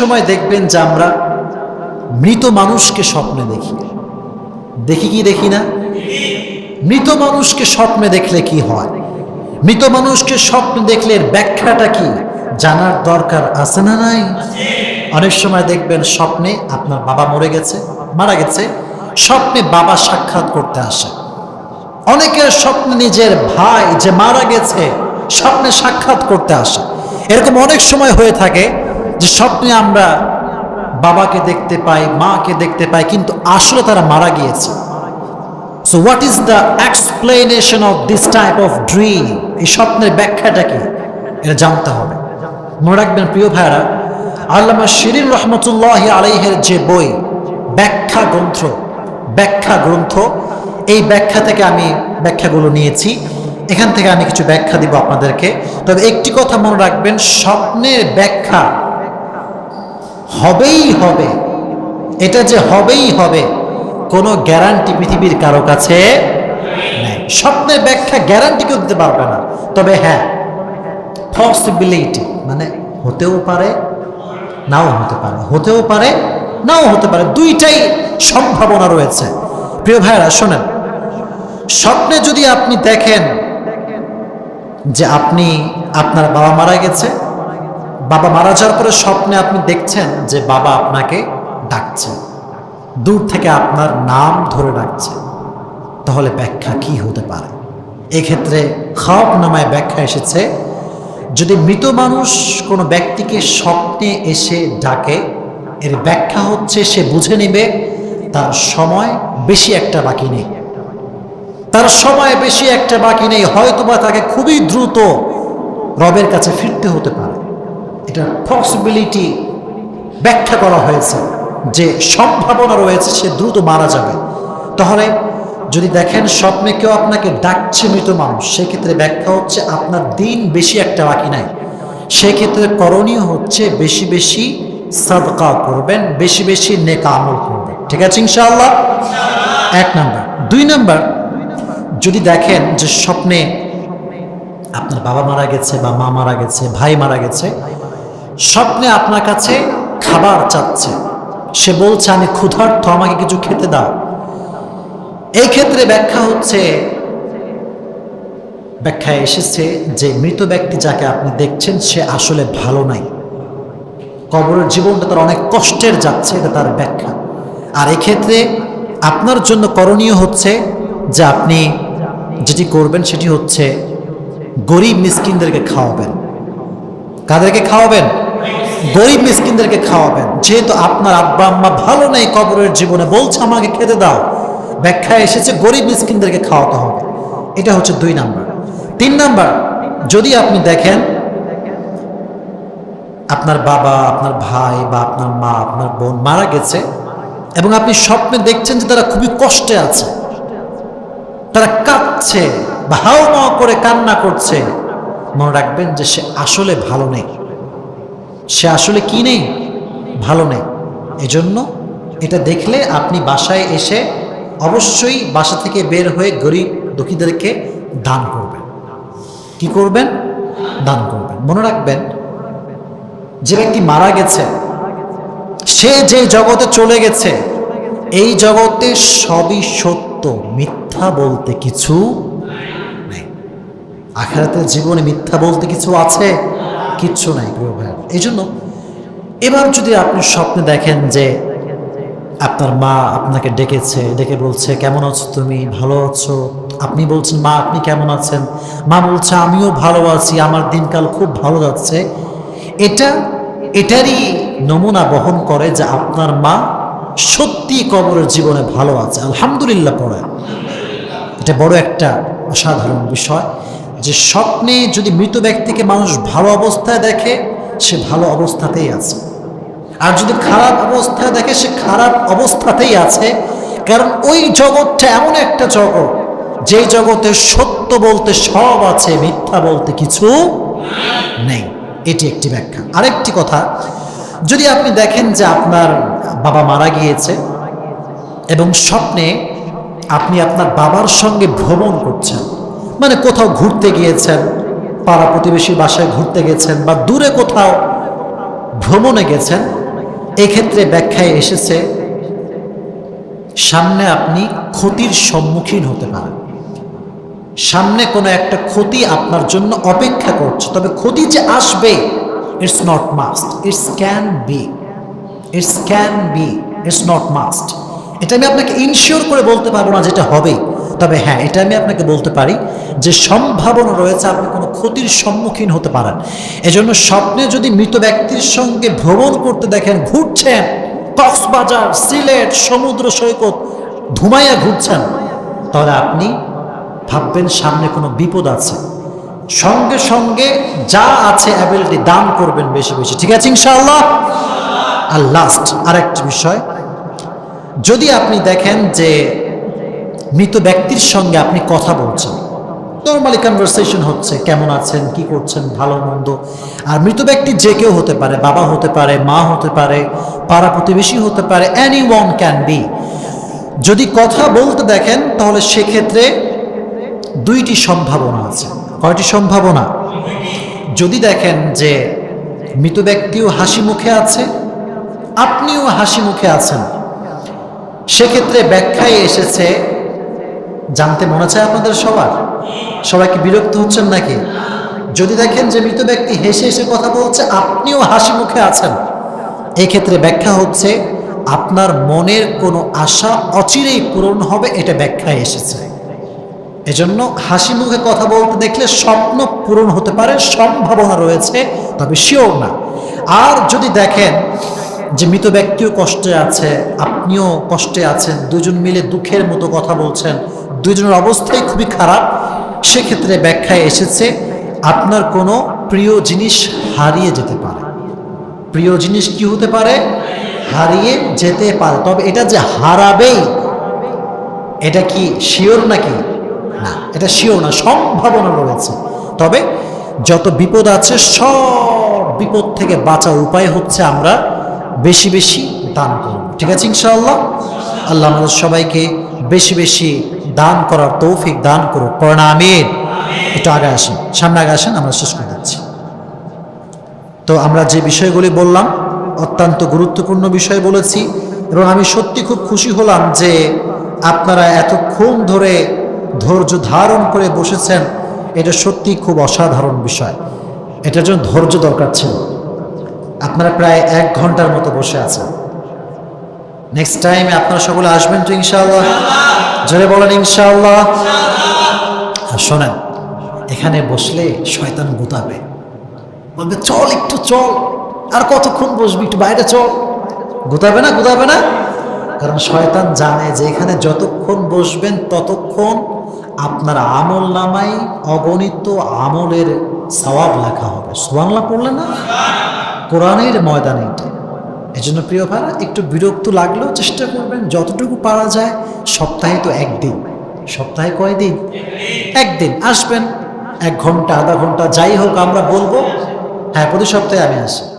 সময় দেখবেন যে আমরা মৃত মানুষকে স্বপ্নে দেখি। দেখি কি দেখি না? মৃত মানুষকে স্বপ্নে দেখলে কি হয়? মৃত মানুষকে স্বপ্নে দেখলে এর ব্যাখ্যাটা কি? জানার দরকার আছে না নাই? অনেক সময় দেখবেন স্বপ্নে আপনার বাবা মরে গেছে, মারা গেছে, স্বপ্নে বাবা সাক্ষাৎ করতে আসে। অনেকের স্বপ্নে নিজের ভাই যে মারা গেছে, স্বপ্নে সাক্ষাৎ করতে আসে। এরকম অনেক সময় হয়ে থাকে যে স্বপ্নে আমরা বাবাকে দেখতে পাই, মাকে দেখতে পাই, কিন্তু আসলে তারা মারা গিয়েছে। So what is the explanation of this type of dream এই স্বপ্নের ব্যাখ্যাটা কি? এটা জানতে হবে। মনে রাখবেন, প্রিয় ভাইরা আল্লামা শিরিন রহমতুল্লাহ আলাইহের যে বই, ব্যাখ্যা গ্রন্থ ব্যাখ্যা গ্রন্থ, এই ব্যাখ্যা থেকে আমি ব্যাখ্যাগুলো নিয়েছি। এখান থেকে আমি কিছু ব্যাখ্যা দিব আপনাদেরকে। তবে একটি কথা মনে রাখবেন, স্বপ্নের ব্যাখ্যা হবেই হবে। এটা যে হবেই হবে, কোনো গ্যারান্টি পৃথিবীর কারও কাছে নেই। স্বপ্নের ব্যাখ্যা গ্যারান্টি কেউ দিতে পারবে না। তবে হ্যাঁ পসিবিলিটি মানে হতেও পারে, নাও হতে পারে। হতেও পারে, নাও হতে পারে। দুইটাই সম্ভাবনা রয়েছে। প্রিয় ভাইরা শোনেন, স্বপ্নে যদি আপনি দেখেন যে আপনি আপনার বাবা মারা গেছে বাবা মারা যাওয়ার পরে স্বপ্নে আপনি দেখছেন যে বাবা আপনাকে ডাকছে। দূর থেকে আপনার নাম ধরে ডাকছে। তাহলে ব্যাখ্যা কি হতে পারে? এক্ষেত্রে খাওয়াব নামায় ব্যাখ্যা এসেছে, যদি মৃত মানুষ কোনো ব্যক্তিকে স্বপ্নে এসে ডাকে, এর ব্যাখ্যা হচ্ছে সে বুঝে নেবে তার সময় বেশি একটা বাকি নেই। তার সময় বেশি একটা বাকি নেই, হয়তোবা তাকে খুবই দ্রুত রবের কাছে ফিরতে হতে পারে। এটা পসিবিলিটি ব্যাখ্যা করা হয়েছে যে সম্ভাবনা রয়েছে, সে দ্রুত মারা যাবে। তাহলে যদি দেখেন স্বপ্নে কেউ আপনাকে ডাকছে মৃত মানুষ, সেক্ষেত্রে ব্যাখ্যা হচ্ছে আপনার দিন বেশি একটা বাকি নাই। সেক্ষেত্রে করণীয় হচ্ছে বেশি বেশি সাদকা করবেন, বেশি বেশি নেকা আমল করবেন। ঠিক আছে ইনশাআল্লাহ? এক নাম্বার। দুই নাম্বার, যদি দেখেন যে স্বপ্নে আপনার বাবা মারা গেছে বা মা মারা গেছে, ভাই মারা গেছে স্বপ্নে আপনার কাছে খাবার চাচ্ছে। সে বলছে, আমি ক্ষুধার্থ আমাকে কিছু খেতে দাও। এই ক্ষেত্রে ব্যাখ্যা হচ্ছে ব্যাখ্যায় এসেছে যে মৃত ব্যক্তি যাকে আপনি দেখছেন, সে আসলে ভালো নাই। কবরের জীবনটা তার অনেক কষ্টের যাচ্ছে, এটা তার ব্যাখ্যা। আর এক্ষেত্রে আপনার জন্য করণীয় হচ্ছে যে আপনি যেটি করবেন, সেটি হচ্ছে গরিব মিসকিনদেরকে খাওয়াবেন। কাদেরকে খাওয়াবেন? গরিব মিসকিনদেরকে খাওয়াবেন। যেহেতু আপনার আব্বা, আম্মা ভালো নেই কবরের জীবনে, বলছে আমাকে খেতে দাও। ব্যাখ্যায় এসেছে, গরিব মিসকিনদেরকে খাওয়াতে হবে। এটা হচ্ছে দুই নাম্বার। তিন নাম্বার, যদি আপনি দেখেন আপনার বাবা, আপনার ভাই বা আপনার মা, আপনার বোন মারা গেছে এবং আপনি স্বপ্নে দেখছেন যে তারা খুবই কষ্টে আছে, তারা কাঁদছে হাও মাও করে কান্না করছে, মনে রাখবেন যে সে আসলে ভালো নেই। সে আসলে কি নেই? ভালো নেই। এজন্য এটা দেখলে আপনি বাসায় এসে অবশ্যই বাসা থেকে বের হয়ে গরিব দুঃখীদেরকে দান করবেন। কি করবেন? দান করবেন। মনে রাখবেন, যে ব্যক্তি মারা গেছে, সে যে জগতে চলে গেছে, এই জগতে সবই সত্য, মিথ্যা বলতে কিছু নেই। আখেরাতের জীবনে মিথ্যা বলতে কিছু আছে? কিচ্ছু নাই। এই জন্য এবার যদি আপনি স্বপ্নে দেখেন যে আপনার মা আপনাকে ডেকেছে, ডেকে বলছে, কেমন আছো তুমি? ভালো আছো? আপনি বলছেন, মা, আপনি কেমন আছেন? মা বলছে, আমিও ভালো আছি, আমার দিনকাল খুব ভালো যাচ্ছে। এটা, এটারই নমুনা বহন করে যে আপনার মা সত্যি কবরের জীবনে ভালো আছে। আলহামদুলিল্লাহ পড়ে। এটা বড় একটা অসাধারণ বিষয় যে স্বপ্নে যদি মৃত ব্যক্তিকে মানুষ ভালো অবস্থায় দেখে সে ভালো অবস্থাতেই আছে। আর যদি খারাপ অবস্থায় দেখে, সে খারাপ অবস্থাতেই আছে। কারণ ওই জগৎটা এমন একটা জগৎ যে জগতে সত্য বলতে সব আছে, মিথ্যা বলতে কিছু নেই। এটি একটি ব্যাখ্যা। আরেকটি কথা, যদি আপনি দেখেন যে আপনার বাবা মারা গিয়েছে এবং স্বপ্নে আপনি আপনার বাবার সঙ্গে ভ্রমণ করছেন মানে কোথাও ঘুরতে গিয়েছেন পাড়া প্রতিবেশীর বাসায় ঘুরতে গেছেন বা দূরে কোথাও ভ্রমণে গেছেন, এক্ষেত্রে ব্যাখ্যায় এসেছে, সামনে আপনি ক্ষতির সম্মুখীন হতে পারেন। সামনে কোনো একটা ক্ষতি আপনার জন্য অপেক্ষা করছে, তবে ক্ষতি যে আসবে it's not must it's can be it's can be it's not must এটা আমি আপনাকে ইনশিওর করে বলতে পারব না যেটা হবে। তবে হ্যাঁ এটা আমি আপনাকে বলতে পারি যে সম্ভাবনা রয়েছে আপনি কোনো ক্ষতির সম্মুখীন হতে পারেন। এজন্য স্বপ্নে যদি মৃত ব্যক্তির সঙ্গে ভ্রমণ করতে দেখেন, ঘুরছেন, কক্সবাজার, সিলেট, সমুদ্র সৈকত, ধুমাইয়া ঘুরছেন, তাহলে আপনি ভাববেন সামনে কোনো বিপদ আছে। সঙ্গে সঙ্গে যা আছে অ্যাবিলিটি দান করবেন বেশি বেশি। ঠিক আছে ইনশাআল্লাহ? আর লাস্ট আরেকটি বিষয়। যদি আপনি দেখেন যে মৃত ব্যক্তির সঙ্গে আপনি কথা বলছেন। নর্মালি কনভারসেশন হচ্ছে, কেমন আছেন, কি করছেন, ভালো, মন্দ। আর মৃত ব্যক্তি যে কেউ হতে পারে, বাবা হতে পারে, মা হতে পারে, পাড়া প্রতিবেশী হতে পারে অ্যানি ওয়ান ক্যান বি যদি কথা বলতে দেখেন, তাহলে সেক্ষেত্রে দুইটি সম্ভাবনা আছে। কয়টি সম্ভাবনা? যদি দেখেন যে মৃত ব্যক্তিও হাসি মুখে আছে, আপনিও হাসি মুখে আছেন, সেক্ষেত্রে ব্যাখ্যায় এসেছে জানতে মনে চায় আপনাদের সবার? সবাই কি বিরক্ত হচ্ছেন নাকি? যদি দেখেন যে মৃত ব্যক্তি হেসে হেসে কথা বলছে, আপনিও হাসি মুখে আছেন। এক্ষেত্রে ব্যাখ্যা হচ্ছে, আপনার মনের কোনো আশা অচিরেই পূরণ হবে, এটা ব্যাখ্যায় এসেছে। এজন্য হাসি মুখে কথা বলতে দেখলে স্বপ্ন পূরণ হতে পারে, সম্ভাবনা রয়েছে, তবে শিওর না। আর যদি দেখেন যে মৃত ব্যক্তিও কষ্টে আছে, আপনিও কষ্টে আছেন, দুজন মিলে দুঃখের মতো কথা বলছেন দুজনের অবস্থাই খুবই খারাপ, সেক্ষেত্রে ব্যাখ্যায় এসেছে, আপনার কোনো প্রিয় জিনিস হারিয়ে যেতে পারে। প্রিয় জিনিস কি হতে পারে? হারিয়ে যেতে পারে। তবে এটা যে হারাবেই, এটা কি শিওর নাকি? না, এটা শিওর না, সম্ভাবনা রয়েছে। তবে যত বিপদ আছে, সব বিপদ থেকে বাঁচার উপায় হচ্ছে আমরা বেশি বেশি দান করব। ঠিক আছে ইনশাআল্লাহ? আল্লাহ আমাদের সবাইকে বেশি বেশি দান করার তৌফিক দান করুক। প্রণামের একটু আগে আসেন। সামনে আগে আসেন আমরা শেষ করে দিচ্ছি। তো আমরা যে বিষয়গুলি বললাম অত্যন্ত গুরুত্বপূর্ণ বিষয় বলেছি এবং আমি সত্যি খুব খুশি হলাম যে আপনারা এতক্ষণ ধরে ধৈর্য ধারণ করে বসেছেন। এটা সত্যি খুব অসাধারণ বিষয়। এটার জন্য ধৈর্য দরকার ছিল। আপনারা প্রায় এক ঘণ্টার মতো বসে আছেন। নেক্সট টাইমে আপনারা সকলে আসবেন তো ইনশাআল্লাহ। জোরে বলেন, ইনশাআল্লাহ। শোনেন, এখানে বসলে শয়তান গুতাবে। বলবে, চল একটু, চল। আর কতক্ষণ বসবি একটু বাইরে চল। গুতাবে না গুতাবে না? কারণ শয়তান জানে যে এখানে যতক্ষণ বসবেন ততক্ষণ আপনার আমল নামাই অগণিত আমলের সওয়াব লেখা হবে। সুবাংলা পড়লে না? কোরআনের ময়দানে এটা। এই জন্য প্রিয় ভাইরা, একটু বিরক্ত লাগলেও চেষ্টা করবেন, যতটুকু পারা যায় সপ্তাহে তো একদিন। সপ্তাহে কয়দিন? একদিন। আসবেন। এক ঘণ্টা, আধা ঘণ্টা, যাই হোক, আমরা বলব। হ্যাঁ প্রতি সপ্তাহে আমি আসি।